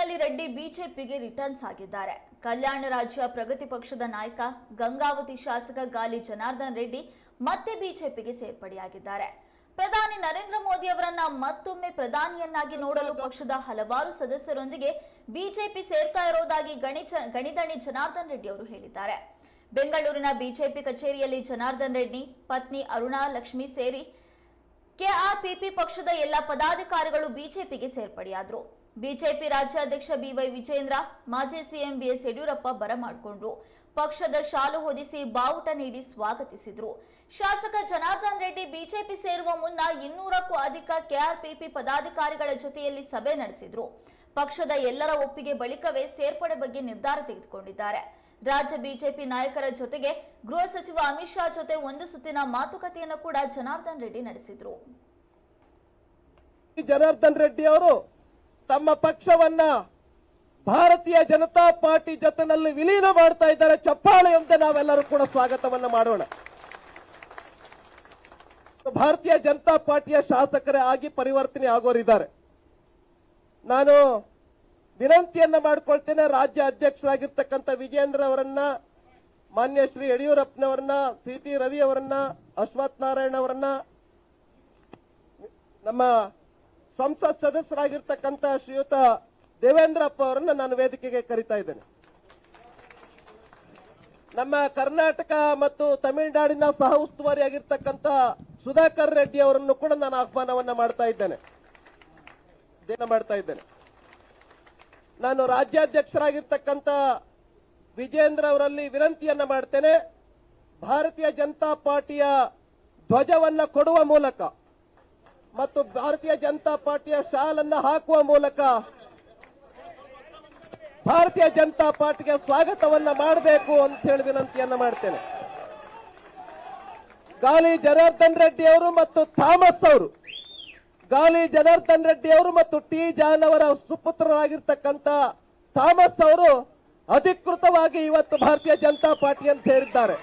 ಹೊತ್ತಿನಲ್ಲಿ ರೆಡ್ಡಿ ಬಿಜೆಪಿಗೆ ರಿಟರ್ನ್ಸ್ ಆಗಿದ್ದಾರೆ. ಕಲ್ಯಾಣ ರಾಜ್ಯ ಪ್ರಗತಿ ಪಕ್ಷದ ನಾಯಕ ಗಂಗಾವತಿ ಶಾಸಕ ಗಾಲಿ ಜನಾರ್ದನ್ ರೆಡ್ಡಿ ಮತ್ತೆ ಬಿಜೆಪಿಗೆ ಸೇರ್ಪಡೆಯಾಗಿದ್ದಾರೆ. ಪ್ರಧಾನಿ ನರೇಂದ್ರ ಮೋದಿ ಅವರನ್ನ ಮತ್ತೊಮ್ಮೆ ಪ್ರಧಾನಿಯನ್ನಾಗಿ ನೋಡಲು ಪಕ್ಷದ ಹಲವಾರು ಸದಸ್ಯರೊಂದಿಗೆ ಬಿಜೆಪಿ ಸೇರ್ತಾ ಇರೋದಾಗಿ ಗಣಿದಣಿ ಜನಾರ್ದನ್ ರೆಡ್ಡಿ ಅವರು ಹೇಳಿದ್ದಾರೆ. ಬೆಂಗಳೂರಿನ ಬಿಜೆಪಿ ಕಚೇರಿಯಲ್ಲಿ ಜನಾರ್ದನ್ ರೆಡ್ಡಿ, ಪತ್ನಿ ಅರುಣಾ ಲಕ್ಷ್ಮಿ ಸೇರಿ ಕೆಆರ್ಪಿಪಿ ಪಕ್ಷದ ಎಲ್ಲ ಪದಾಧಿಕಾರಿಗಳು ಬಿಜೆಪಿಗೆ ಸೇರ್ಪಡೆಯಾದರು. ಬಿಜೆಪಿ ರಾಜ್ಯಾಧ್ಯಕ್ಷ ಬಿವೈ ವಿಜೇಂದ್ರ, ಮಾಜಿ ಸಿಎಂ ಬಿಎಸ್ ಯಡಿಯೂರಪ್ಪ ಬರಮಾಡಿಕೊಂಡ್ರು ಪಕ್ಷದ ಶಾಲು ಹೊದಿಸಿ ಬಾವುಟ ನೀಡಿ ಸ್ವಾಗತಿಸಿದ್ರು. ಶಾಸಕ ಜನಾರ್ದನ್ ರೆಡ್ಡಿ ಬಿಜೆಪಿ ಸೇರುವ ಮುನ್ನ ಇನ್ನೂರಕ್ಕೂ ಅಧಿಕ ಕೆಆರ್ಪಿಪಿ ಪದಾಧಿಕಾರಿಗಳ ಜೊತೆಯಲ್ಲಿ ಸಭೆ ನಡೆಸಿದ್ರು. ಪಕ್ಷದ ಎಲ್ಲರ ಒಪ್ಪಿಗೆ ಬಳಿಕವೇ ಸೇರ್ಪಡೆ ಬಗ್ಗೆ ನಿರ್ಧಾರ ತೆಗೆದುಕೊಂಡಿದ್ದಾರೆ. ರಾಜ್ಯ ಬಿಜೆಪಿ ನಾಯಕರ ಜೊತೆಗೆ ಗೃಹ ಸಚಿವ ಅಮಿತ್ ಶಾ ಜೊತೆ ಒಂದು ಸುತ್ತಿನ ಮಾತುಕತೆಯನ್ನು ಕೂಡ ಜನಾರ್ದನ್ ರೆಡ್ಡಿ ನಡೆಸಿದ್ರು. ಜನಾರ್ದನ್ ರೆಡ್ಡಿ ಅವರು ತಮ್ಮ ಪಕ್ಷವನ್ನ ಭಾರತೀಯ ಜನತಾ ಪಾರ್ಟಿ ಜೊತೆನಲ್ಲಿ ವಿಲೀನ ಮಾಡ್ತಾ ಇದ್ದಾರೆ. ಚಪ್ಪಾಳೆಯಂತೆ ನಾವೆಲ್ಲರೂ ಕೂಡ ಸ್ವಾಗತವನ್ನ ಮಾಡೋಣ. ಭಾರತೀಯ ಜನತಾ ಪಾರ್ಟಿಯ ಶಾಸಕರೇ ಆಗಿ ಪರಿವರ್ತನೆ ಆಗೋರಿದ್ದಾರೆ. ನಾನು ವಿನಂತಿಯನ್ನ ಮಾಡ್ಕೊಳ್ತೇನೆ. ರಾಜ್ಯ ಅಧ್ಯಕ್ಷರಾಗಿರ್ತಕ್ಕಂಥ ವಿಜೇಂದ್ರ ಅವರನ್ನ, ಮಾನ್ಯ ಶ್ರೀ ಯಡಿಯೂರಪ್ಪನವರನ್ನ, ಸಿ ಟಿ ರವಿ ಅವರನ್ನ ಅಶ್ವಥ್ ನಾರಾಯಣ ಅವರನ್ನ, ನಮ್ಮ ಸಂಸತ್ ಸದಸ್ಯರಾಗಿರ್ತಕ್ಕಂಥ ಶ್ರೀಯುತ ದೇವೇಂದ್ರಪ್ಪ ಅವರನ್ನು ನಾನು ವೇದಿಕೆಗೆ ಕರಿತಾ ಇದ್ದೇನೆ. ನಮ್ಮ ಕರ್ನಾಟಕ ಮತ್ತು ತಮಿಳುನಾಡಿನ ಸಹ ಉಸ್ತುವಾರಿಯಾಗಿರ್ತಕ್ಕಂಥ ಸುಧಾಕರ್ ರೆಡ್ಡಿ ಅವರನ್ನು ಕೂಡ ನಾನು ಆಹ್ವಾನವನ್ನ ಮಾಡ್ತಾ ಇದ್ದೇನೆ. ಮಾಡ್ತಾ ಇದ್ದೇನೆ. ನಾನು ರಾಜ್ಯಾಧ್ಯಕ್ಷರಾಗಿರ್ತಕ್ಕಂಥ ವಿಜೇಂದ್ರ ಅವರಲ್ಲಿ ವಿನಂತಿಯನ್ನ ಮಾಡ್ತೇನೆ. ಭಾರತೀಯ ಜನತಾ ಪಾರ್ಟಿಯ ಧ್ವಜವನ್ನ ಕೊಡುವ ಮೂಲಕ ಮತ್ತು ಭಾರತೀಯ ಜನತಾ ಪಾರ್ಟಿಯ ಶಾಲನ್ನ ಹಾಕುವ ಮೂಲಕ ಭಾರತೀಯ ಜನತಾ ಪಾರ್ಟಿಗೆ ಸ್ವಾಗತವನ್ನ ಮಾಡಬೇಕು ಅಂತ ಹೇಳಿ ವಿನಂತಿಯನ್ನ ಮಾಡ್ತೇನೆ. ಗಾಲಿ ಜನಾರ್ದನ್ ರೆಡ್ಡಿ ಅವರು ಮತ್ತು ಥಾಮಸ್ ಅವರು. ಗಾಲಿ ಜನಾರ್ದನ್ ರೆಡ್ಡಿ ಅವರು ಮತ್ತು ಟಿ ಜಾನ್ ಅವರ ಸುಪುತ್ರರಾಗಿರ್ತಕ್ಕಂಥ ಥಾಮಸ್ ಅವರು ಅಧಿಕೃತವಾಗಿ ಇವತ್ತು ಭಾರತೀಯ ಜನತಾ ಪಾರ್ಟಿಯನ್ನು ಸೇರಿದ್ದಾರೆ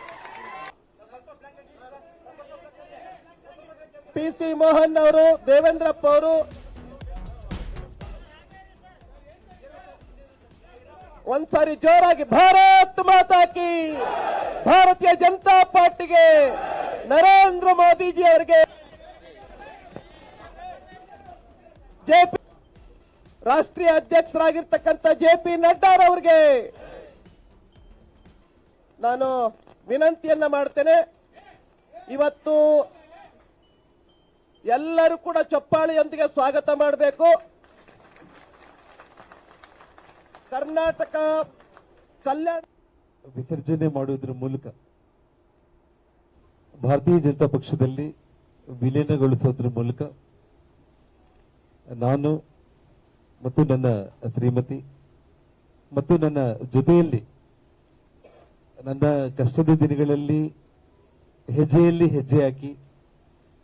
ಪಿ ಸಿ ಮೋಹನ್ ಅವರು, ದೇವೇಂದ್ರಪ್ಪ ಅವರು. ಒಂದ್ಸಾರಿ ಜೋರಾಗಿ ಭಾರತ್ ಮಾತಾಕಿ ಭಾರತೀಯ ಜನತಾ ಪಾರ್ಟಿಗೆ ನರೇಂದ್ರ ಮೋದಿಜಿ ಅವರಿಗೆ ಜೆಪಿ ರಾಷ್ಟ್ರೀಯ ಅಧ್ಯಕ್ಷರಾಗಿರ್ತಕ್ಕಂಥ ಜೆ ಪಿ ನಡ್ಡಾರವರಿಗೆ ನಾನು ವಿನಂತಿಯನ್ನ ಮಾಡ್ತೇನೆ. ಇವತ್ತು ಎಲ್ಲರೂ ಕೂಡ ಚಪ್ಪಾಳಿಯೊಂದಿಗೆ ಸ್ವಾಗತ ಮಾಡಬೇಕು. ಕರ್ನಾಟಕ ಕಲ್ಯಾಣ ವಿಸರ್ಜನೆ ಮಾಡುವುದರ ಮೂಲಕ ಭಾರತೀಯ ಜನತಾ ಪಕ್ಷದಲ್ಲಿ ವಿಲೀನಗೊಳಿಸೋದ್ರ ಮೂಲಕ ನಾನು ಮತ್ತು ನನ್ನ ಶ್ರೀಮತಿ ಮತ್ತು ನನ್ನ ಜೊತೆಯಲ್ಲಿ ನನ್ನ ಕಷ್ಟದ ದಿನಗಳಲ್ಲಿ ಹೆಜ್ಜೆಯಲ್ಲಿ ಹೆಜ್ಜೆ ಹಾಕಿ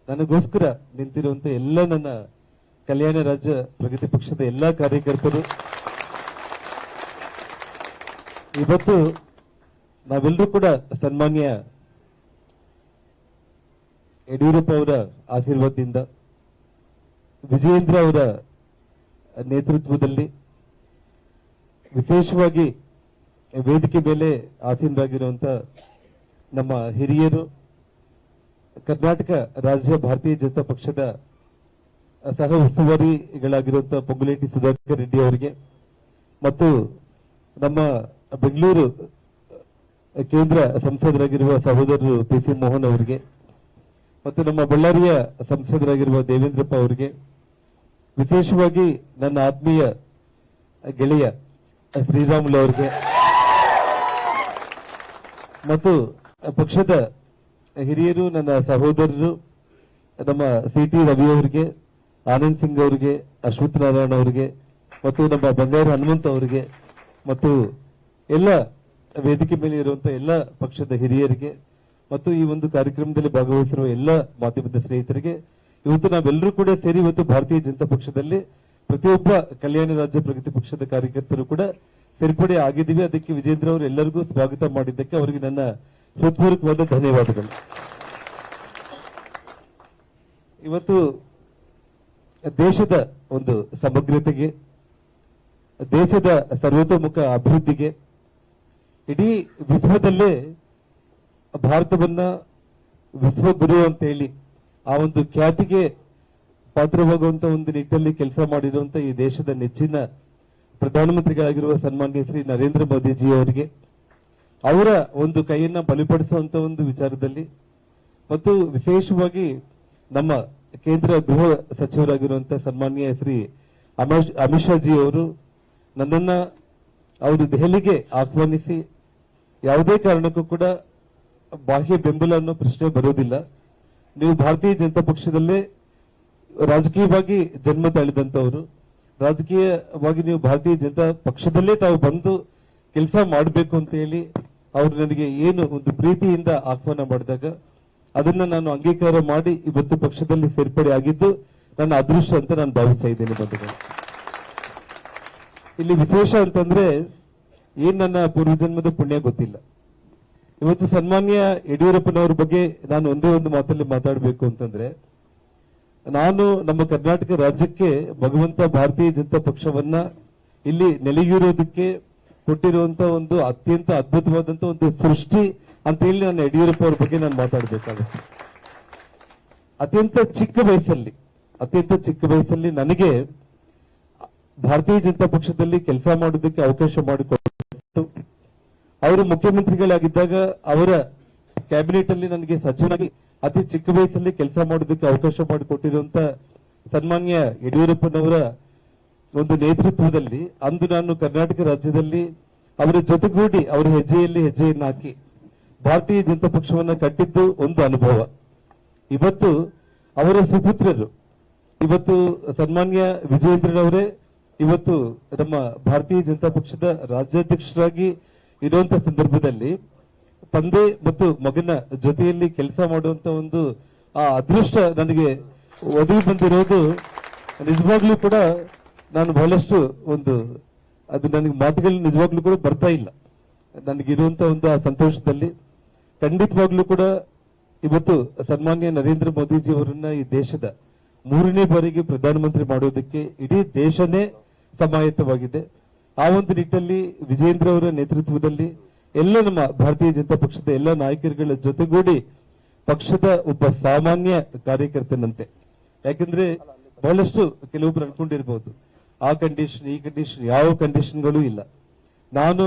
ನನಗೋಸ್ಕರ ನಿಂತಿರುವಂತ ಎಲ್ಲ ನನ್ನ ಕಲ್ಯಾಣ ರಾಜ್ಯ ಪ್ರಗತಿ ಪಕ್ಷದ ಎಲ್ಲಾ ಕಾರ್ಯಕರ್ತರು. ಇವತ್ತು ನಾವೆಲ್ಲರೂ ಕೂಡ ಸನ್ಮಾನ್ಯ ಯಡಿಯೂರಪ್ಪ ಅವರ ಆಶೀರ್ವಾದದಿಂದ, ವಿಜಯೇಂದ್ರ ಅವರ ನೇತೃತ್ವದಲ್ಲಿ ವಿಶೇಷವಾಗಿ ವೇದಿಕೆ ಮೇಲೆ ಆಸೀನರಾಗಿರುವಂತ ನಮ್ಮ ಹಿರಿಯರು ಕರ್ನಾಟಕ ರಾಜ್ಯ ಭಾರತೀಯ ಜನತಾ ಪಕ್ಷದ ಸಹ ಉಸ್ತುವಾರಿಗಳಾಗಿರುವಂತಹ ಪೊಂಗುಲೇಟಿ ಸುಧಾಕರ್ ರೆಡ್ಡಿ ಅವರಿಗೆ ಮತ್ತು ನಮ್ಮ ಬೆಂಗಳೂರು ಕೇಂದ್ರ ಸಂಸದರಾಗಿರುವ ಸಹೋದರರು ಪಿ ಸಿ ಮೋಹನ್ ಅವರಿಗೆ ಮತ್ತು ನಮ್ಮ ಬಳ್ಳಾರಿಯ ಸಂಸದರಾಗಿರುವ ದೇವೇಂದ್ರಪ್ಪ ಅವರಿಗೆ ವಿಶೇಷವಾಗಿ ನನ್ನ ಆತ್ಮೀಯ ಗೆಳೆಯ ಶ್ರೀರಾಮುಲು ಅವರಿಗೆ ಮತ್ತು ಪಕ್ಷದ ಹಿರಿಯರು, ನನ್ನ ಸಹೋದರರು, ನಮ್ಮ ಸಿ ಟಿ ರವಿ ಅವರಿಗೆ, ಆನಂದ್ ಸಿಂಗ್ ಅವರಿಗೆ, ಅಶ್ವಥ್ ನಾರಾಯಣ ಅವರಿಗೆ, ಮತ್ತು ನಮ್ಮ ಬಂಗಾರ ಹನುಮಂತ ಅವರಿಗೆ, ಮತ್ತು ಎಲ್ಲ ವೇದಿಕೆ ಮೇಲೆ ಇರುವಂತಹ ಎಲ್ಲ ಪಕ್ಷದ ಹಿರಿಯರಿಗೆ, ಮತ್ತು ಈ ಒಂದು ಕಾರ್ಯಕ್ರಮದಲ್ಲಿ ಭಾಗವಹಿಸಿರುವ ಎಲ್ಲ ಮಾಧ್ಯಮದ ಸ್ನೇಹಿತರಿಗೆ, ಇವತ್ತು ನಾವೆಲ್ಲರೂ ಕೂಡ ಸೇರಿ ಇವತ್ತು ಭಾರತೀಯ ಜನತಾ ಪಕ್ಷದಲ್ಲಿ ಪ್ರತಿಯೊಬ್ಬ ಕಲ್ಯಾಣ ರಾಜ್ಯ ಪ್ರಗತಿ ಪಕ್ಷದ ಕಾರ್ಯಕರ್ತರು ಕೂಡ ಸೇರ್ಪಡೆ ಆಗಿದ್ದೀವಿ. ಅದಕ್ಕೆ ವಿಜೇಂದ್ರ ಅವರು ಎಲ್ಲರಿಗೂ ಸ್ವಾಗತ ಮಾಡಿದ್ದಕ್ಕೆ ಅವರಿಗೆ ನನ್ನ ಹೃತ್ಪೂರ್ವಕವಾದ ಧನ್ಯವಾದಗಳು. ಇವತ್ತು ದೇಶದ ಒಂದು ಸಮಗ್ರತೆಗೆ, ದೇಶದ ಸರ್ವತೋಮುಖ ಅಭಿವೃದ್ಧಿಗೆ, ಇಡೀ ವಿಶ್ವದಲ್ಲೇ ಭಾರತವನ್ನ ವಿಶ್ವಗುರು ಅಂತ ಹೇಳಿ ಆ ಒಂದು ಖ್ಯಾತಿಗೆ ಪಾತ್ರವಾಗುವಂತ ಒಂದು ನಿಟ್ಟಲ್ಲಿ ಕೆಲಸ ಮಾಡಿರುವಂತ ಈ ದೇಶದ ನೆಚ್ಚಿನ ಪ್ರಧಾನಮಂತ್ರಿಗಳಾಗಿರುವ ಸನ್ಮಾನ್ಯ ಶ್ರೀ ನರೇಂದ್ರ ಮೋದಿಜಿ ಅವರಿಗೆ ಅವರ ಒಂದು ಕೈಯನ್ನ ಬಲಿಪಡಿಸುವಂತ ಒಂದು ವಿಚಾರದಲ್ಲಿ ಮತ್ತು ವಿಶೇಷವಾಗಿ ನಮ್ಮ ಕೇಂದ್ರ ಗೃಹ ಸಚಿವರಾಗಿರುವಂತಹ ಸನ್ಮಾನ್ಯ ಶ್ರೀ ಅಮಿತ್ ಅಮಿತ್ ಶಾ ಜಿ ಅವರು ನನ್ನನ್ನ ಅವರು ದೆಹಲಿಗೆ ಆಹ್ವಾನಿಸಿ ಯಾವುದೇ ಕಾರಣಕ್ಕೂ ಕೂಡ ಬಾಹ್ಯ ಬೆಂಬಲ ಅನ್ನೋ ಪ್ರಶ್ನೆ ಬರೋದಿಲ್ಲ. ನೀವು ಭಾರತೀಯ ಜನತಾ ಪಕ್ಷದಲ್ಲೇ ರಾಜಕೀಯವಾಗಿ ಜನ್ಮ ತಾಳಿದಂತವರು ರಾಜಕೀಯವಾಗಿ ನೀವು ಭಾರತೀಯ ಜನತಾ ಪಕ್ಷದಲ್ಲೇ ತಾವು ಬಂದು ಕೆಲಸ ಮಾಡಬೇಕು ಅಂತ ಹೇಳಿ ಅವರು ನನಗೆ ಏನು ಒಂದು ಪ್ರೀತಿಯಿಂದ ಆಹ್ವಾನ ಮಾಡಿದಾಗ ಅದನ್ನ ನಾನು ಅಂಗೀಕಾರ ಮಾಡಿ ಇವತ್ತು ಪಕ್ಷದಲ್ಲಿ ಸೇರ್ಪಡೆ ಆಗಿದ್ದು ನನ್ನ ಅದೃಷ್ಟ ಅಂತ ನಾನು ಭಾವಿಸ್ತಾ ಇದ್ದೇನೆ ಬಂಧುಗಳು. ಇಲ್ಲಿ ವಿಶೇಷ ಅಂತಂದ್ರೆ ಏನ್ ನನ್ನ ಪೂರ್ವಜನ್ಮದ ಪುಣ್ಯ ಗೊತ್ತಿಲ್ಲ. ಇವತ್ತು ಸನ್ಮಾನ್ಯ ಯಡಿಯೂರಪ್ಪನವ್ರ ಬಗ್ಗೆ ನಾನು ಒಂದೇ ಒಂದು ಮಾತಲ್ಲಿ ಮಾತಾಡಬೇಕು ಅಂತಂದ್ರೆ, ನಾನು ನಮ್ಮ ಕರ್ನಾಟಕ ರಾಜ್ಯಕ್ಕೆ ಭಗವಂತ ಭಾರತೀಯ ಜನತಾ ಪಕ್ಷವನ್ನ ಇಲ್ಲಿ ನೆಲೆಯೂರೋದಕ್ಕೆ ಕೊಟ್ಟಿರುವಂತ ಒಂದು ಅತ್ಯಂತ ಅದ್ಭುತವಾದಂತ ಒಂದು ಸೃಷ್ಟಿ ಅಂತ ಹೇಳಿ ನಾನು ಯಡಿಯೂರಪ್ಪ ಅವ್ರ ಬಗ್ಗೆ ನಾನು ಮಾತಾಡಬೇಕಾಗುತ್ತೆ. ಅತ್ಯಂತ ಚಿಕ್ಕ ವಯಸ್ಸಲ್ಲಿ, ಅತ್ಯಂತ ಚಿಕ್ಕ ವಯಸ್ಸಲ್ಲಿ ನನಗೆ ಭಾರತೀಯ ಜನತಾ ಪಕ್ಷದಲ್ಲಿ ಕೆಲಸ ಮಾಡೋದಕ್ಕೆ ಅವಕಾಶ ಮಾಡಿಕೊಟ್ಟು, ಅವರು ಮುಖ್ಯಮಂತ್ರಿಗಳಾಗಿದ್ದಾಗ ಅವರ ಕ್ಯಾಬಿನೆಟ್ ಅಲ್ಲಿ ನನಗೆ ಸಚಿವನಾಗಿ ಅತಿ ಚಿಕ್ಕ ವಯಸ್ಸಲ್ಲಿ ಕೆಲಸ ಮಾಡೋದಕ್ಕೆ ಅವಕಾಶ ಮಾಡಿಕೊಟ್ಟಿರುವಂತ ಸನ್ಮಾನ್ಯ ಯಡಿಯೂರಪ್ಪನವರ ಒಂದು ನೇತೃತ್ವದಲ್ಲಿ, ಅಂದು ನಾನು ಕರ್ನಾಟಕ ರಾಜ್ಯದಲ್ಲಿ ಅವರ ಜೊತೆಗೂಡಿ ಅವರ ಹೆಜ್ಜೆಯಲ್ಲಿ ಹೆಜ್ಜೆಯನ್ನು ಹಾಕಿ ಭಾರತೀಯ ಜನತಾ ಪಕ್ಷವನ್ನ ಕಟ್ಟಿದ್ದು ಒಂದು ಅನುಭವ. ಇವತ್ತು ಅವರ ಸುಪುತ್ರರು, ಇವತ್ತು ಸನ್ಮಾನ್ಯ ವಿಜಯೇಂದ್ರನವರೇ, ಇವತ್ತು ನಮ್ಮ ಭಾರತೀಯ ಜನತಾ ಪಕ್ಷದ ರಾಜ್ಯಾಧ್ಯಕ್ಷರಾಗಿ ಇರುವಂತಹ ಸಂದರ್ಭದಲ್ಲಿ ತಂದೆ ಮತ್ತು ಮಗನ ಜೊತೆಯಲ್ಲಿ ಕೆಲಸ ಮಾಡುವಂತ ಒಂದು ಆ ಅದೃಷ್ಟ ನನಗೆ ಒದಗಿ ಬಂದಿರೋದು ನಿಜವಾಗ್ಲೂ ಕೂಡ ನಾನು ಬಹಳಷ್ಟು ಒಂದು, ಅದು ನನಗೆ ಮಾತುಗಳು ನಿಜವಾಗ್ಲೂ ಕೂಡ ಬರ್ತಾ ಇಲ್ಲ. ನನಗಿರುವಂತ ಒಂದು ಆ ಸಂತೋಷದಲ್ಲಿ. ಖಂಡಿತವಾಗ್ಲೂ ಕೂಡ ಇವತ್ತು ಸನ್ಮಾನ್ಯ ನರೇಂದ್ರ ಮೋದಿಜಿ ಅವರನ್ನ ಈ ದೇಶದ ಮೂರನೇ ಬಾರಿಗೆ ಪ್ರಧಾನಮಂತ್ರಿ ಮಾಡೋದಕ್ಕೆ ಇಡೀ ದೇಶನೇ ಸಮಾಯತವಾಗಿದೆ ಆ ಒಂದು ನಿಟ್ಟಲ್ಲಿ ವಿಜೇಂದ್ರ ಅವರ ನೇತೃತ್ವದಲ್ಲಿ ಎಲ್ಲ ನಮ್ಮ ಭಾರತೀಯ ಜನತಾ ಪಕ್ಷದ ಎಲ್ಲ ನಾಯಕರುಗಳ ಜೊತೆಗೂಡಿ ಪಕ್ಷದ ಒಬ್ಬ ಸಾಮಾನ್ಯ ಕಾರ್ಯಕರ್ತನಂತೆ. ಯಾಕಂದ್ರೆ ಬಹಳಷ್ಟು ಕೆಲವೊಬ್ರು ಅನ್ಕೊಂಡಿರ್ಬೋದು ಆ ಕಂಡೀಷನ್ ಈ ಕಂಡೀಷನ್ ಯಾವ ಕಂಡೀಷನ್ಗಳು ಇಲ್ಲ. ನಾನು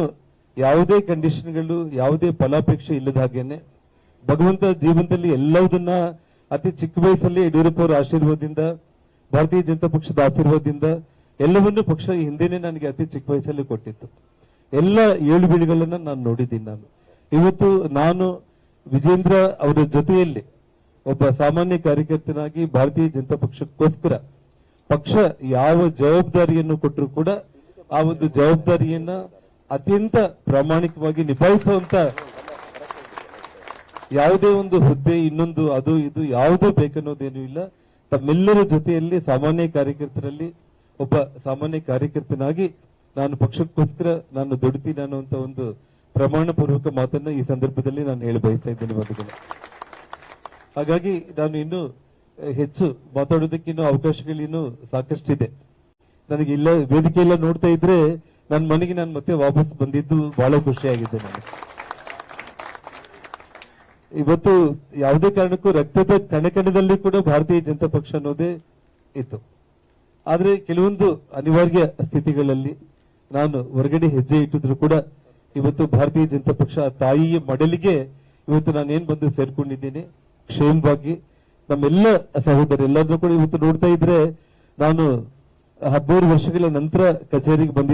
ಯಾವುದೇ ಕಂಡೀಷನ್ಗಳು ಯಾವುದೇ ಫಲಾಪೇಕ್ಷೆ ಇಲ್ಲದ ಹಾಗೇನೆ, ಭಗವಂತ ಜೀವನದಲ್ಲಿ ಎಲ್ಲವುದನ್ನ ಅತಿ ಚಿಕ್ಕ ವಯಸ್ಸಲ್ಲಿ ಯಡಿಯೂರಪ್ಪ ಅವರ ಆಶೀರ್ವಾದದಿಂದ, ಭಾರತೀಯ ಜನತಾ ಪಕ್ಷದ ಆಶೀರ್ವಾದದಿಂದ, ಎಲ್ಲವನ್ನೂ ಪಕ್ಷ ಹಿಂದೆನೆ ನನಗೆ ಅತಿ ಚಿಕ್ಕ ವಯಸ್ಸಲ್ಲಿ ಕೊಟ್ಟಿತ್ತು. ಎಲ್ಲ ಏಳು ಬೀಳುಗಳನ್ನ ನಾನು ನೋಡಿದ್ದೀನಿ ನಾನು. ಇವತ್ತು ನಾನು ವಿಜೇಂದ್ರ ಅವರ ಜೊತೆಯಲ್ಲಿ ಒಬ್ಬ ಸಾಮಾನ್ಯ ಕಾರ್ಯಕರ್ತನಾಗಿ ಭಾರತೀಯ ಜನತಾ ಪಕ್ಷಕ್ಕೋಸ್ಕರ ಪಕ್ಷ ಯಾವ ಜವಾಬ್ದಾರಿಯನ್ನು ಕೊಟ್ಟರು ಕೂಡ ಆ ಒಂದು ಜವಾಬ್ದಾರಿಯನ್ನ ಅತ್ಯಂತ ಪ್ರಾಮಾಣಿಕವಾಗಿ ನಿಭಾಯಿಸುವಂತ ಯಾವುದೇ ಒಂದು ಹುದ್ದೆ, ಇನ್ನೊಂದು ಅದು ಇದು ಯಾವುದೂ ಬೇಕನ್ನೋದೇನು ಇಲ್ಲ. ತಮ್ಮೆಲ್ಲರ ಜೊತೆಯಲ್ಲಿ ಸಾಮಾನ್ಯ ಕಾರ್ಯಕರ್ತರಲ್ಲಿ ಒಬ್ಬ ಸಾಮಾನ್ಯ ಕಾರ್ಯಕರ್ತನಾಗಿ ನಾನು ಪಕ್ಷಕ್ಕೋಸ್ಕರ ನಾನು ದುಡಿತೀನಿ ಅನ್ನುವಂತ ಒಂದು ಪ್ರಮಾಣ ಪೂರ್ವಕ ಮಾತನ್ನ ಈ ಸಂದರ್ಭದಲ್ಲಿ ನಾನು ಹೇಳಿ ಬಯಸ್ತಾ ಇದ್ದೇನೆ ಹಾಗಾಗಿ ನಾನು ಇನ್ನು ಹೆಚ್ಚು ಮಾತಾಡೋದಕ್ಕೆ ಇನ್ನು ಅವಕಾಶಗಳು ಇನ್ನು ಸಾಕಷ್ಟಿದೆ. ನನಗೆ ಇಲ್ಲ ವೇದಿಕೆ ಎಲ್ಲ ನೋಡ್ತಾ ಇದ್ರೆ ನನ್ನ ಮನೆಗೆ ನಾನು ಮತ್ತೆ ವಾಪಸ್ ಬಂದಿದ್ದು ಬಹಳ ಖುಷಿಯಾಗಿದೆ ನನಗೆ. ಇವತ್ತು ಯಾವುದೇ ಕಾರಣಕ್ಕೂ ರಕ್ತದ ಕಣಕಣದಲ್ಲಿ ಕೂಡ ಭಾರತೀಯ ಜನತಾ ಪಕ್ಷ ಅನ್ನೋದೇ ಇತ್ತು. ಆದ್ರೆ ಕೆಲವೊಂದು ಅನಿವಾರ್ಯ ಸ್ಥಿತಿಗಳಲ್ಲಿ ನಾನು ಹೊರಗಡೆ ಹೆಜ್ಜೆ ಇಟ್ಟಿದ್ರು ಕೂಡ ಇವತ್ತು ಭಾರತೀಯ ಜನತಾ ಪಕ್ಷ ತಾಯಿಯ ಮಡಲಿಗೆ ಇವತ್ತು ನಾನೇನ್ ಬಂದು ಸೇರ್ಕೊಂಡಿದ್ದೀನಿ, ಕ್ಷೇಮವಾಗಿ ನಮ್ಮೆಲ್ಲ ಸಹೋದರ ಎಲ್ಲಾದ್ರೂ ಕೂಡ ಇವತ್ತು ನೋಡ್ತಾ ಇದ್ರೆ ನಾನು ಹದಿಮೂರು ವರ್ಷಗಳ ನಂತರ ಕಚೇರಿಗೆ ಬಂದಿದ್ದೆ.